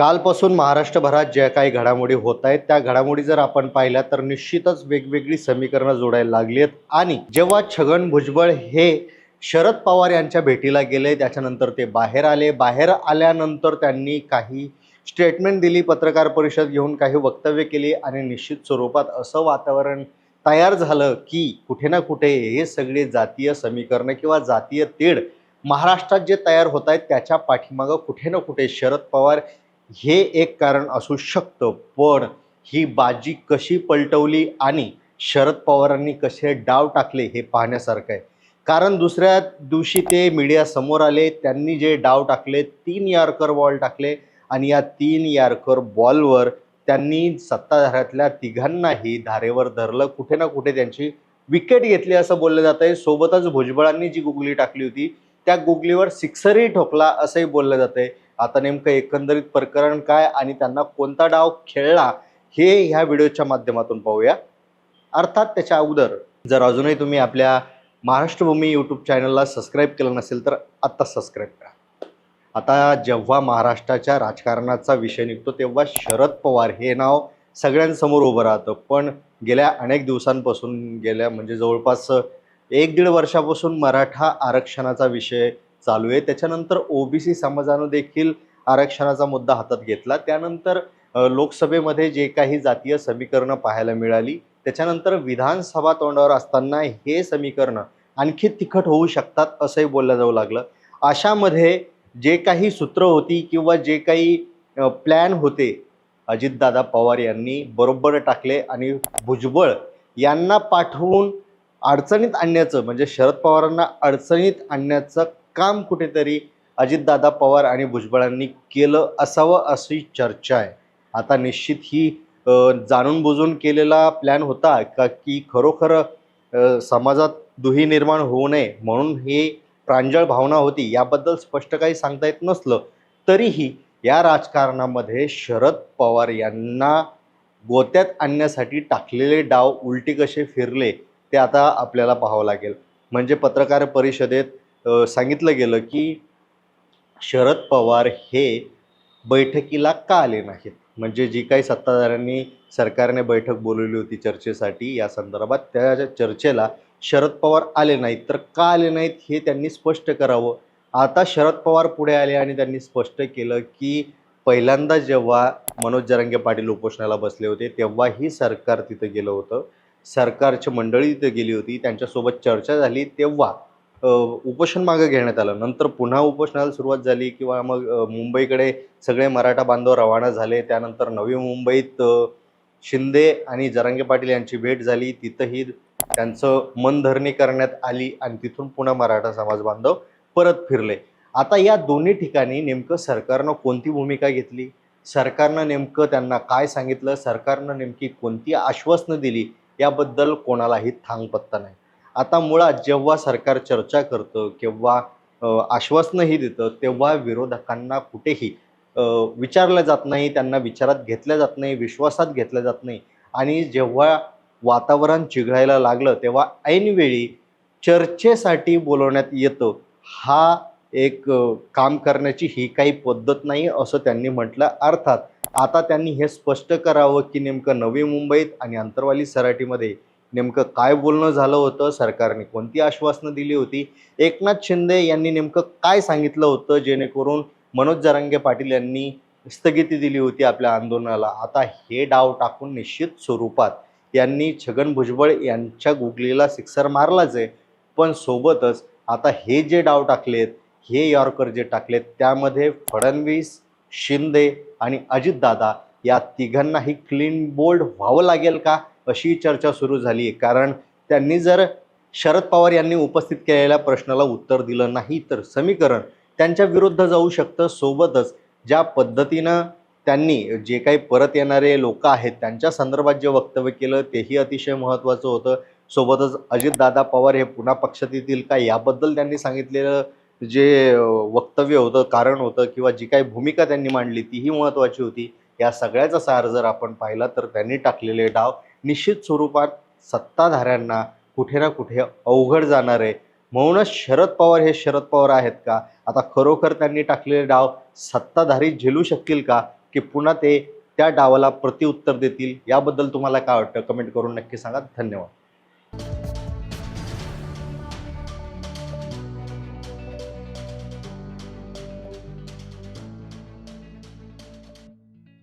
कालपासून महाराष्ट्रभरात ज्या काही घडामोडी होत आहेत त्या घडामोडी जर आपण पाहिल्या तर निश्चितच वेगवेगळी समीकरणं जोडायला लागली आहेत. आणि जेव्हा छगन भुजबळ हे शरद पवार यांच्या भेटीला गेले त्याच्यानंतर ते बाहेर आले. बाहेर आल्यानंतर त्यांनी काही स्टेटमेंट दिली पत्रकार परिषद घेऊन काही वक्तव्य केली आणि निश्चित स्वरूपात असं वातावरण तयार झालं की कुठे ना कुठे हे सगळे जातीय समीकरणं किंवा जातीय तेढ महाराष्ट्रात जे तयार होत आहेत त्याच्या पाठीमागं कुठे ना कुठे शरद पवार हे एक कारण असू शकतं पण ही बाजी कशी पलटवली आणि शरद पवारांनी कसे डाव टाकले हे पाहण्यासारखं आहे. कारण दुसऱ्या दिवशी ते मीडियासमोर आले त्यांनी जे डाव टाकले तीन यार्कर बॉल टाकले आणि या तीन यार्कर बॉलवर त्यांनी सत्ताधाऱ्यातल्या तिघांनाही धारेवर धरलं. कुठे ना कुठे त्यांची विकेट घेतली असं बोललं जात आहे सोबतच भुजबळांनी जी गुगली टाकली होती त्या गुगलीवर सिक्सरही ठोकला असंही बोललं जात आहे आता नेमकं एकंदरीत प्रकरण काय आणि त्यांना कोणता डाव खेळला हे ह्या व्हिडिओच्या माध्यमातून पाहूया. अर्थात त्याच्या अगोदर जर अजूनही तुम्ही आपल्या महाराष्ट्रभूमी यूट्यूब चॅनलला सबस्क्राईब केलं नसेल तर आत्ता सबस्क्राईब करा. आता जेव्हा महाराष्ट्राच्या राजकारणाचा विषय निघतो तेव्हा शरद पवार हे नाव सगळ्यांसमोर उभं राहतं. पण गेल्या अनेक दिवसांपासून गेल्या म्हणजे जवळपास एक दीड वर्षापासून मराठा आरक्षणाचा विषय चालू आहे. त्याच्यानंतर ओबीसी समाजानं देखील आरक्षणाचा मुद्दा हातात घेतला. त्यानंतर लोकसभेमध्ये जे काही जातीय समीकरणं पाहायला मिळाली. त्याच्यानंतर विधानसभा तोंडावर असताना हे समीकरणं आणखी तिखट होऊ शकतात असंही बोललं जाऊ लागलं. अशामध्ये जे काही सूत्र होती किंवा जे काही प्लॅन होते अजितदादा पवार यांनी बरोबर टाकले आणि भुजबळ यांना पाठवून अडचणीत आणण्याचं म्हणजे शरद पवारांना अडचणीत आणण्याचं काम कुठेतरी अजितदादा पवार आणि भुजबळांनी केलं असावं अशी चर्चा आहे. आता निश्चित ही जाणून बुजून केलेला प्लॅन होता का की खरोखर समाजात दुही निर्माण होऊ नये म्हणून हे प्रांजळ भावना होती याबद्दल स्पष्ट काही सांगता येत नसलं तरीही या राजकारणामध्ये शरद पवार यांना गोत्यात आणण्यासाठी टाकलेले डाव उलटी कसे फिरले ते आता आपल्याला पाहावं लागेल. म्हणजे पत्रकार परिषदेत सांगितलं गेलं की शरद पवार हे बैठकीला का आले नाहीत? म्हणजे जी काही सत्ताधाऱ्यांनी सरकारने बैठक बोलवली होती चर्चेसाठी या संदर्भात त्या चर्चेला शरद पवार आले नाहीत. तर का आले नाहीत हे त्यांनी स्पष्ट करावं. आता शरद पवार पुढे आले आणि त्यांनी स्पष्ट केलं की पहिल्यांदा जेव्हा मनोज जरांगे पाटील उपोषणाला बसले होते तेव्हाही सरकार तिथं गेलं होतं. सरकारची मंडळी तिथं गेली होती त्यांच्यासोबत चर्चा झाली तेव्हा. उपोषण मागं घेण्यात आलं. नंतर पुन्हा उपोषणाला सुरुवात झाली किंवा मग मुंबईकडे सगळे मराठा बांधव रवाना झाले. त्यानंतर नवी मुंबईत शिंदे आणि जरांगे पाटील यांची भेट झाली. तिथंही त्यांचं मनधरणी करण्यात आली आणि तिथून पुन्हा मराठा समाज बांधव परत फिरले. आता या दोन्ही ठिकाणी नेमकं सरकारनं कोणती भूमिका घेतली? सरकारनं नेमकं त्यांना काय सांगितलं? सरकारनं नेमकी कोणती आश्वासनं दिली? याबद्दल कोणालाही थांगपत्ता नाही. आता मुळात जेव्हा सरकार चर्चा करतं किंवा आश्वासनंही देतं तेव्हा विरोधकांना कुठेही विचारलं जात नाही त्यांना विचारात घेतलं जात नाही विश्वासात घेतलं जात नाही. आणि जेव्हा वातावरण चिघळायला लागलं तेव्हा ऐनवेळी चर्चेसाठी बोलवण्यात येतं हा एक काम करण्याची ही काही पद्धत नाही असं त्यांनी म्हटलं. अर्थात आता त्यांनी हे स्पष्ट करावं की नेमकं नवी मुंबईत आणि अंतरवाली सराटीमध्ये नेमकं काय बोलणं झालं होतं? सरकारने कोणती आश्वासनं दिली होती? एकनाथ शिंदे यांनी नेमकं काय सांगितलं होतं? जेणेकरून मनोज जरांगे पाटील यांनी स्थगिती दिली होती आपल्या आंदोलनाला? आता हे डाव टाकून निश्चित स्वरूपात यांनी छगन भुजबळ यांच्या गुगलीला सिक्सर मारलाच आहे. पण सोबतच आता हे जे डाव टाकलेत हे यॉर्कर जे टाकलेत त्यामध्ये फडणवीस शिंदे आणि अजितदादा या तिघांनाही क्लीन बोल्ड व्हावं लागेल का? अशी चर्चा सुरू झाली आहे कारण त्यांनी जर शरद पवार यांनी उपस्थित केलेल्या प्रश्नाला उत्तर दिलं नाही तर समीकरण त्यांच्या विरुद्ध जाऊ शकतं. सोबतच ज्या पद्धतीनं त्यांनी जे काही परत येणारे लोक आहेत त्यांच्या संदर्भात जे वक्तव्य केलं तेही अतिशय महत्त्वाचं होतं. सोबतच अजितदादा पवार हे पुन्हा पक्षात येतील का याबद्दल त्यांनी सांगितलेलं जे वक्तव्य होतं कारण होतं किंवा जी काही भूमिका त्यांनी मांडली तीही महत्त्वाची होती. या सगळ्याचा सार जर आपण पाहिला तर त्यांनी टाकलेले डाव निश्चित स्वरूपात सत्ताधाऱ्यांना कुठे ना कुठे अवघड जाणार आहे. म्हणूनच शरद पवार हे शरद पवार आहेत का? आता खरोखर त्यांनी टाकलेले डाव सत्ताधारी झेलू शकतील का? की पुन्हा ते त्या डावाला प्रतिउत्तर देतील? याबद्दल तुम्हाला काय वाटतं? कमेंट करून नक्की सांगा. धन्यवाद.